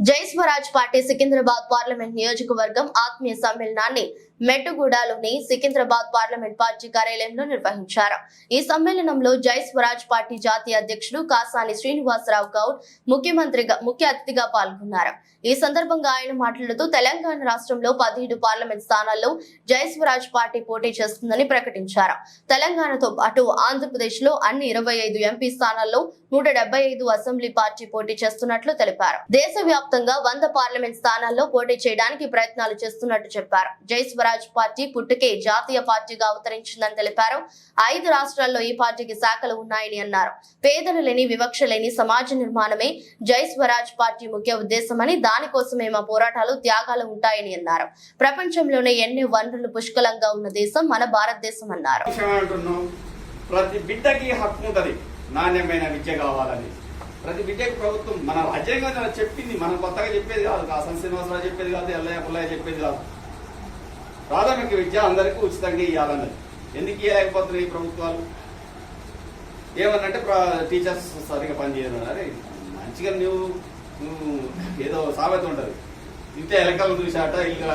జై Swaraj party Secunderabad parliament నియోజకవర్గం ఆత్మీయ సమ్మేళనాన్ని మెట్టుగూడలోని సికింద్రాబాద్ పార్లమెంట్ పార్టీ కార్యాలయంలో నిర్వహించారు. ఈ సమ్మేళనంలో జై స్వరాజ్ పార్టీ జాతీయ అధ్యక్షుడు కాసాని శ్రీనివాసరావు గౌడ్ ముఖ్యమంత్రిగా ముఖ్య అతిథిగా పాల్గొన్నారు. ఈ సందర్భంగా ఆయన మాట్లాడుతూ తెలంగాణ రాష్ట్రంలో పదిహేడు పార్లమెంట్ స్థానాల్లో జై స్వరాజ్ పార్టీ పోటీ చేస్తుందని ప్రకటించారు. తెలంగాణతో పాటు ఆంధ్రప్రదేశ్లో అన్ని ఇరవై ఐదు ఎంపీ స్థానాల్లో నూట డెబ్బై ఐదు అసెంబ్లీ పార్టీ పోటీ చేస్తున్నట్లు తెలిపారు. దేశవ్యాప్తంగా వంద పార్లమెంట్ స్థానాల్లో పోటీ చేయడానికి ప్రయత్నాలు చేస్తున్నట్టు చెప్పారు. జై స్వరాజ్ స్వరాజ్ పార్టీ పుట్టుకే జాతీయ పార్టీగా అవతరించిందని తెలిపారు. ఐదు రాష్ట్రాల్లో ఈ పార్టీకి శాఖలు ఉన్నాయని అన్నారు. పేదలు లేని వివక్ష లేని సమాజ నిర్మాణమే జై స్వరాజ్ పార్టీ ముఖ్య ఉద్దేశమని దానికోసమే మా పోరాటాలు త్యాగాలు ఉంటాయని అన్నారు. ప్రపంచంలోనే ఎన్ని వనరులు పుష్కలంగా ఉన్న దేశం మన భారతదేశం అన్నారు. ప్రతి బిడ్డకి హక్కు ఉంటుంది. నాణ్యమైన విద్య కావాలని. ప్రతి బిడ్డకి ప్రభుత్వం మన రాజ్యాంగం చెప్పింది మనం కొత్తగా చెప్పేది కాదు. కాసం శ్రీనివాసరావు చెప్పేది కాదు ఎల్లయ్య పుల్లయ్య చెప్పేది కాదు. ప్రాథమిక విద్య అందరికీ ఉచితంగా ఇవ్వాలన్నది ఎందుకు ఇవ్వలేకపోతున్నాయి ఈ ప్రభుత్వాలు? ఏమన్నంటే టీచర్స్ సరిగా పనిచేయడం అరే మంచిగా నువ్వు నువ్వు ఏదో సామెత ఉంటుంది. ఇంతే ఎలకలు చూసాట ఇల్లు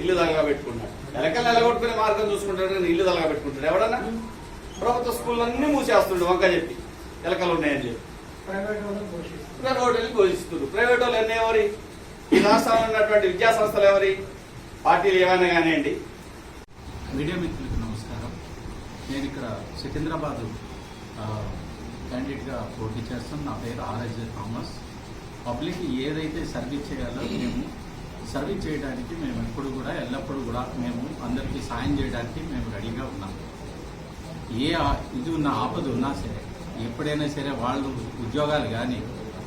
ఇల్లు తలగా పెట్టుకుంటాడు ఎలకలు ఎలగొట్టుకునే మార్గం చూసుకుంటాడు కానీ ఇల్లు తలగా పెట్టుకుంటాడు. ఎవడన్నా? ప్రభుత్వ స్కూల్ అన్ని మూసేస్తుండు వంక చెప్పి. ఎలకలు ఉన్నాయని చెప్పి. ప్రైవేట్ వాళ్ళు పోషిస్తున్నారు ప్రైవేట్ వాళ్ళు ఎన్ని ఎవరి? ఈ రాష్ట్రంలో ఉన్నటువంటి విద్యా సంస్థలు ఎవరి? పార్టీలు ఏమైనా కానివ్వండి. మీడియా మిత్రులకు నమస్కారం. నేను ఇక్కడ సికింద్రాబాద్ ఆ, క్యాండిడేట్గా పోటీ చేస్తాను. నా పేరు ఆర్ఎస్ థామస్. పబ్లిక్ ఏదైతే సర్వీస్ చేయాలో మేము సర్వీస్ చేయడానికి మేము ఎప్పుడు కూడా ఎల్లప్పుడూ కూడా మేము అందరికీ సాయం చేయడానికి మేము రెడీగా ఉన్నాం. ఏ ఇది ఉన్న ఆపద ఉన్నా సరే ఎప్పుడైనా సరే వాళ్ళు ఉద్యోగాలు కానీ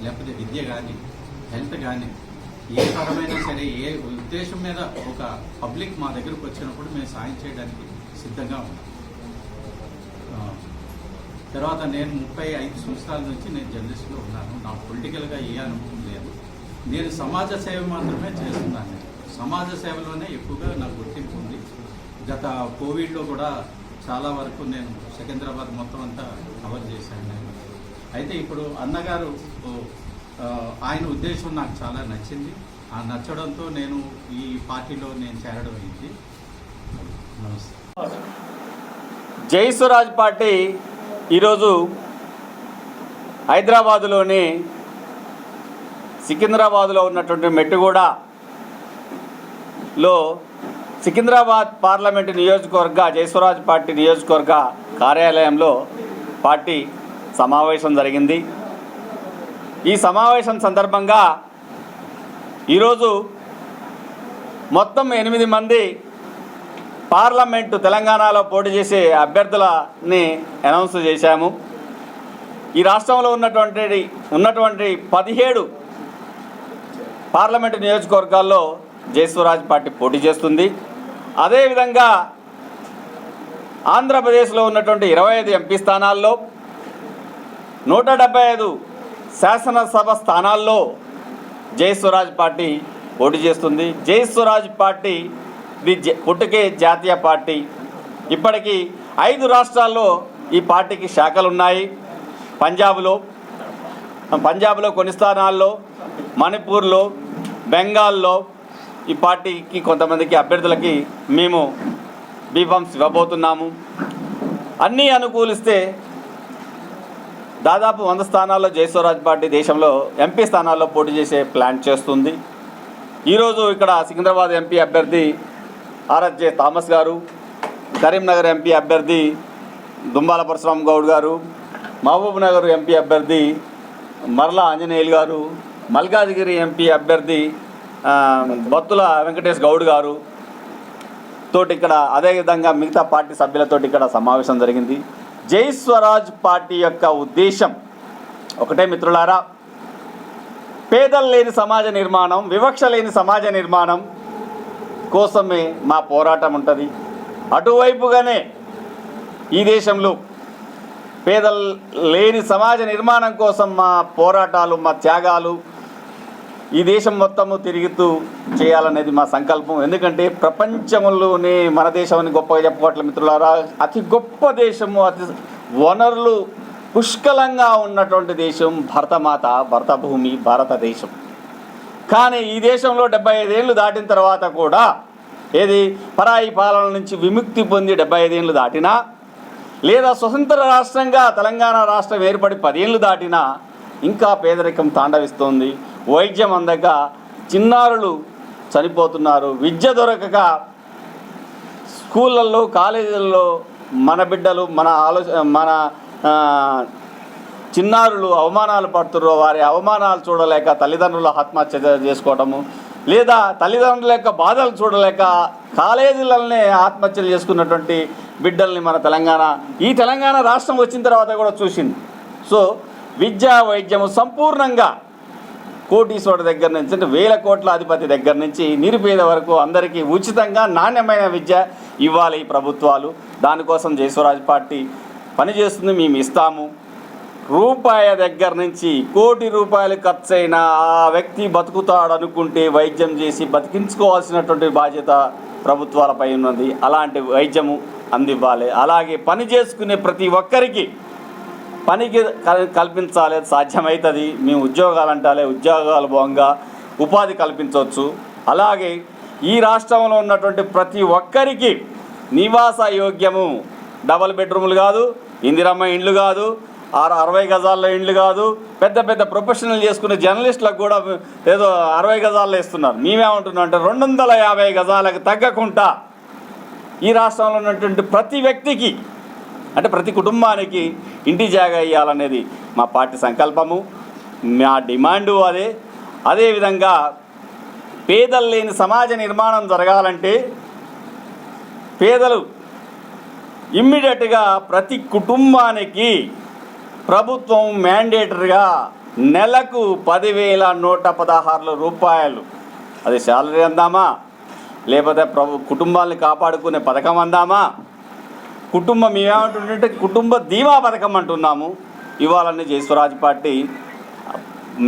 లేకపోతే విద్య కానీ హెల్త్ కానీ ఏ తరమైనా సరే ఏ ఉద్దేశం మీద ఒక పబ్లిక్ మా దగ్గరకు వచ్చినప్పుడు మేము సాయం చేయడానికి సిద్ధంగా ఉన్నాం. తర్వాత నేను ముప్పై ఐదు సంవత్సరాల నుంచి నేను జర్నలిస్ట్లో ఉన్నాను. నా పొలిటికల్గా ఏ అనుభవం లేదు. నేను సమాజ సేవ మాత్రమే చేస్తున్నాను. సమాజ సేవలోనే ఎక్కువగా నాకు గుర్తింపు ఉంది. గత కోవిడ్లో కూడా చాలా వరకు నేను సికింద్రాబాద్ మొత్తం అంతా కవర్ చేశాను నేను. అయితే ఇప్పుడు అన్నగారు ఆయన ఉద్దేశం నాకు చాలా నచ్చింది. ఆ నచ్చడంతో నేను ఈ పార్టీలో నేను చేరడం అయింది. నమస్తే. జై స్వరాజ్ పార్టీ ఈరోజు హైదరాబాదులోని సికింద్రాబాద్లో ఉన్నటువంటి మెట్టుగూడలో సికింద్రాబాద్ పార్లమెంటు నియోజకవర్గ జయస్వరాజ్ పార్టీ నియోజకవర్గ కార్యాలయంలో పార్టీ సమావేశం జరిగింది. ఈ సమావేశం సందర్భంగా ఈరోజు మొత్తం ఎనిమిది మంది పార్లమెంటు తెలంగాణలో పోటీ చేసే అభ్యర్థులని అనౌన్స్ చేశాము. ఈ రాష్ట్రంలో ఉన్నటువంటి ఉన్నటువంటి పదిహేడు పార్లమెంటు నియోజకవర్గాల్లో జయస్వరాజ్ పార్టీ పోటీ చేస్తుంది. అదేవిధంగా ఆంధ్రప్రదేశ్లో ఉన్నటువంటి ఇరవై ఐదు ఎంపీ స్థానాల్లో నూట డెబ్బై ఐదు శాసనసభ స్థానాల్లో జయస్వరాజ్ పార్టీ పోటీ చేస్తుంది. జయస్వరాజ్ పార్టీ పుట్టుకే జాతీయ పార్టీ. ఇప్పటికీ ఐదు రాష్ట్రాల్లో ఈ పార్టీకి శాఖలు ఉన్నాయి పంజాబ్లో పంజాబ్లో కొన్ని స్థానాల్లో మణిపూర్లో బెంగాల్లో ఈ పార్టీకి కొంతమందికి అభ్యర్థులకి మేము బీఫామ్స్ ఇవ్వబోతున్నాము. అన్నీ అనుకూలిస్తే దాదాపు వంద స్థానాల్లో జయస్వరాజ్ పార్టీ దేశంలో ఎంపీ స్థానాల్లో పోటీ చేసే ప్లాన్ చేస్తుంది. ఈరోజు ఇక్కడ సికింద్రాబాద్ ఎంపీ అభ్యర్థి ఆర్ఎస్జే థామస్ గారు కరీంనగర్ ఎంపీ అభ్యర్థి దుంబాల పరశురామ్ గౌడ్ గారు మహబూబ్నగర్ ఎంపీ అభ్యర్థి మరల ఆంజనేయులు గారు మల్కాజ్గిరి ఎంపీ అభ్యర్థి బత్తుల వెంకటేష్ గౌడ్ గారు తోటి ఇక్కడ అదేవిధంగా మిగతా పార్టీ సభ్యులతోటి ఇక్కడ సమావేశం జరిగింది. జై స్వరాజ్ పార్టీ యొక్క ఉద్దేశం. ఒకటే మిత్రులారా పేదలు లేని సమాజ నిర్మాణం వివక్ష లేని సమాజ నిర్మాణం కోసమే మా పోరాటం ఉంటుంది. అటువైపుగానే ఈ దేశంలో పేదలు లేని సమాజ నిర్మాణం కోసం మా పోరాటాలు మా త్యాగాలు ఈ దేశం మొత్తము తిరుగుతూ చేయాలనేది మా సంకల్పం. ఎందుకంటే ప్రపంచంలోనే మన దేశాన్ని గొప్పగా చెప్పుకోవట్లే మిత్రులారా అతి గొప్ప దేశము అతి వనరులు పుష్కలంగా ఉన్నటువంటి దేశం భరతమాత భరతభూమి భారతదేశం. కానీ ఈ దేశంలో డెబ్బై ఐదేళ్ళు దాటిన తర్వాత కూడా ఏది పరాయి పాలన నుంచి విముక్తి పొంది డెబ్బై ఐదేళ్ళు దాటినా లేదా స్వతంత్ర రాష్ట్రంగా తెలంగాణ రాష్ట్రం ఏర్పడి పదేళ్ళు దాటినా ఇంకా పేదరికం తాండవిస్తోంది. వైద్యం అందక చిన్నారులు చనిపోతున్నారు. విద్య దొరకక స్కూళ్ళల్లో కాలేజీల్లో మన బిడ్డలు మన ఆలోచన మన చిన్నారులు అవమానాలు పడుతుర్రో వారి అవమానాలు చూడలేక తల్లిదండ్రులు ఆత్మహత్య చేసుకోవటము లేదా తల్లిదండ్రుల యొక్క బాధలు చూడలేక కాలేజీలనే ఆత్మహత్యలు చేసుకున్నటువంటి బిడ్డల్ని మన తెలంగాణ ఈ తెలంగాణ రాష్ట్రం వచ్చిన తర్వాత కూడా చూసింది. సో విద్యా వైద్యము సంపూర్ణంగా కోటీశ్వరుడు దగ్గర నుంచి అంటే వేల కోట్ల అధిపతి దగ్గర నుంచి నిరుపేద వరకు అందరికీ ఉచితంగా నాణ్యమైన విద్య ఇవ్వాలి ఈ ప్రభుత్వాలు. దానికోసం జయస్వరాజ్ పార్టీ పనిచేస్తుంది మేము ఇస్తాము. రూపాయ దగ్గర నుంచి కోటి రూపాయలు ఖర్చు ఆ వ్యక్తి బతుకుతాడు అనుకుంటే వైద్యం చేసి బతికించుకోవాల్సినటువంటి బాధ్యత ప్రభుత్వాలపై ఉన్నది. అలాంటి వైద్యము అందివ్వాలి. అలాగే పని చేసుకునే ప్రతి ఒక్కరికి పనికి కల్- కల్పించాలి సాధ్యమవుతుంది మేము ఉద్యోగాలు అంటాలే ఉద్యోగాలు భంగా ఉపాధి కల్పించవచ్చు అలాగే ఈ రాష్ట్రంలో ఉన్నటువంటి ప్రతి ఒక్కరికి నివాస యోగ్యము. డబల్ బెడ్రూములు కాదు ఇందిరమ్మ ఇండ్లు కాదు ఆరు అరవై గజాల ఇండ్లు కాదు పెద్ద పెద్ద ప్రొఫెషనల్ చేసుకునే జర్నలిస్టులకు కూడా ఏదో అరవై గజాల్లో ఇస్తున్నారు. మేమేమంటున్నాం అంటే రెండు వందల యాభై గజాలకు తగ్గకుండా ఈ రాష్ట్రంలో ఉన్నటువంటి ప్రతి వ్యక్తికి అంటే ప్రతి కుటుంబానికి ఇంటి జాగా ఇవ్వాలనేది మా పార్టీ సంకల్పము మా డిమాండు అదే. అదేవిధంగా పేదలు లేని సమాజ నిర్మాణం జరగాలంటే పేదలు ఇమ్మీడియట్గా ప్రతి కుటుంబానికి ప్రభుత్వం మ్యాండేటరీగా నెలకు పదివేల నూట పదహారు రూపాయలు. అది శాలరీ అందామా? లేకపోతే ప్రభు కుటుంబాలను కాపాడుకునే పథకం అందామా? కుటుంబం ఏమంటుంటే కుటుంబ ధీమా పథకం అంటున్నాము. ఇవాళనే జయస్వరాజ్ పార్టీ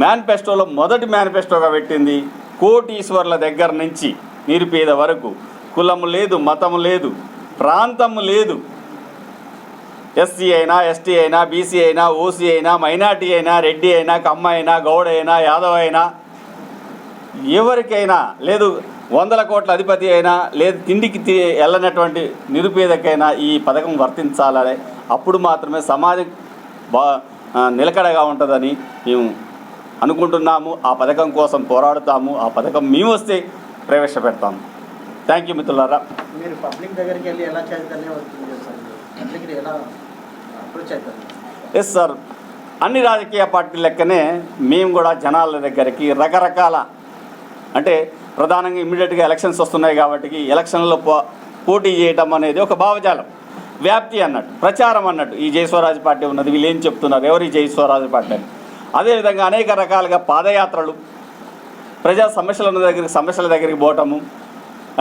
మేనిఫెస్టోలో మొదటి మేనిఫెస్టోగా పెట్టింది. కోటీశ్వర్ల దగ్గర నుంచి నిరుపేద వరకు. కులము లేదు మతము లేదు ప్రాంతము లేదు. ఎస్సీ అయినా ఎస్టీ అయినా బీసీ అయినా ఓసీ అయినా మైనార్టీ అయినా రెడ్డి అయినా కమ్మ అయినా గౌడ అయినా యాదవ్ అయినా ఎవరికైనా లేదు. వందల కోట్ల అధిపతి అయినా లేదు తిండికి వెళ్ళనటువంటి నిరుపేదకైనా ఈ పథకం వర్తించాలని అప్పుడు మాత్రమే సమాజం బా నిలకడగా ఉంటుందని మేము అనుకుంటున్నాము. ఆ పథకం కోసం పోరాడుతాము. ఆ పథకం మేము వస్తే ప్రవేశపెడతాము. థ్యాంక్ యూ మిత్రులారా. మీరు పబ్లిక్ దగ్గరికి వెళ్ళి ఎలా ఎస్ సార్? అన్ని రాజకీయ పార్టీల లెక్కనే మేము కూడా జనాల దగ్గరికి రకరకాల అంటే ప్రధానంగా ఇమ్మీడియట్గా ఎలక్షన్స్ వస్తున్నాయి కాబట్టి ఎలక్షన్లో పో పోటీ చేయటం అనేది ఒక భావజాలం. వ్యాప్తి అన్నట్టు ప్రచారం అన్నట్టు. ఈ జయస్వరాజ్ పార్టీ ఉన్నది వీళ్ళు ఏం చెప్తున్నారు? ఎవరు ఈ జయస్వరాజ్ పార్టీ అని? అదేవిధంగా అనేక రకాలుగా పాదయాత్రలు. ప్రజా సమస్యలు ఉన్న దగ్గరికి సమస్యల దగ్గరికి పోవటము.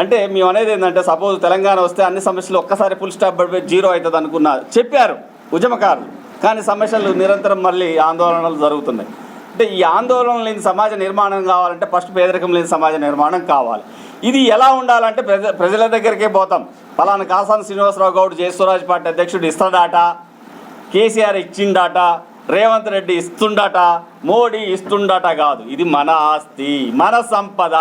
అంటే మేము అనేది ఏంటంటే సపోజ్ తెలంగాణ వస్తే అన్ని సమస్యలు ఒక్కసారి ఫుల్ స్టాప్ పడిపోయి జీరో అవుతుంది అనుకున్నారు చెప్పారు ఉద్యమకారులు. కానీ సమస్యలు నిరంతరం మళ్ళీ ఆందోళనలు జరుగుతున్నాయి. అంటే ఈ ఆందోళన లేని సమాజ నిర్మాణం కావాలంటే ఫస్ట్ పేదరికం లేని సమాజ నిర్మాణం కావాలి. ఇది ఎలా ఉండాలంటే ప్రజ ప్రజల దగ్గరికే పోతాం. ఫలానా కాసాని శ్రీనివాసరావు గౌడ్ జయస్వరాజ్ పార్టీ అధ్యక్షుడు ఇస్తాడాట కేసీఆర్ ఇచ్చిండాట రేవంత్ రెడ్డి ఇస్తుండట మోడీ ఇస్తుండట కాదు. ఇది మన ఆస్తి మన సంపద.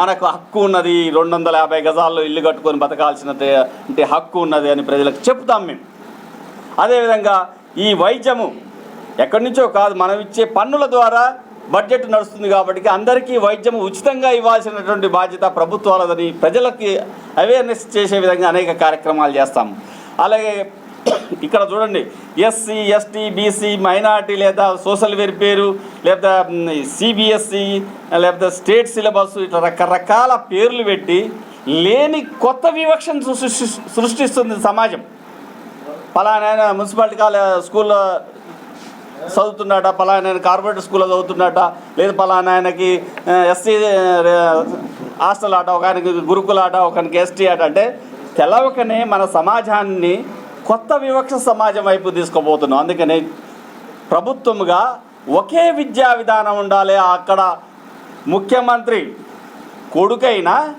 మనకు హక్కు ఉన్నది రెండు వందల యాభై గజాల్లో ఇల్లు కట్టుకొని బతకాల్సిన అంటే హక్కు ఉన్నది అని ప్రజలకు చెప్తాం మేము. అదేవిధంగా ఈ వైద్యము ఎక్కడి నుంచో కాదు మనం ఇచ్చే పన్నుల ద్వారా బడ్జెట్ నడుస్తుంది కాబట్టి అందరికీ వైద్యం ఉచితంగా ఇవ్వాల్సినటువంటి బాధ్యత ప్రభుత్వాలదని ప్రజలకి అవేర్నెస్ చేసే విధంగా అనేక కార్యక్రమాలు చేస్తాము అలాగే ఇక్కడ చూడండి ఎస్సీ ఎస్టీ బీసీ మైనార్టీ లేదా సోషల్ వెల్ఫేరు లేదా సిబిఎస్సి లేకపోతే స్టేట్ సిలబస్ ఇట్లా రకరకాల పేర్లు పెట్టి లేని కొత్త వివక్షను సృష్టి సృష్టిస్తుంది సమాజం. పలానా మున్సిపాలిటీ కాలే స్కూల్లో చదువుతున్నాట పలానా ఆయన కార్పొరేట్ స్కూల్లో చదువుతున్నాట లేదు పలానా ఆయనకి ఎస్సీ హాస్టల్ ఆట ఒక ఆయనకి గురుకుల ఆట ఒకనికి ఎస్టీ ఆట. అంటే తెలవకనే మన సమాజాన్ని కొత్త వివక్ష సమాజం వైపు తీసుకుపోతున్నాం. అందుకని ప్రభుత్వముగా ఒకే విద్యా విధానం ఉండాలి. అక్కడ ముఖ్యమంత్రి కొడుకైనా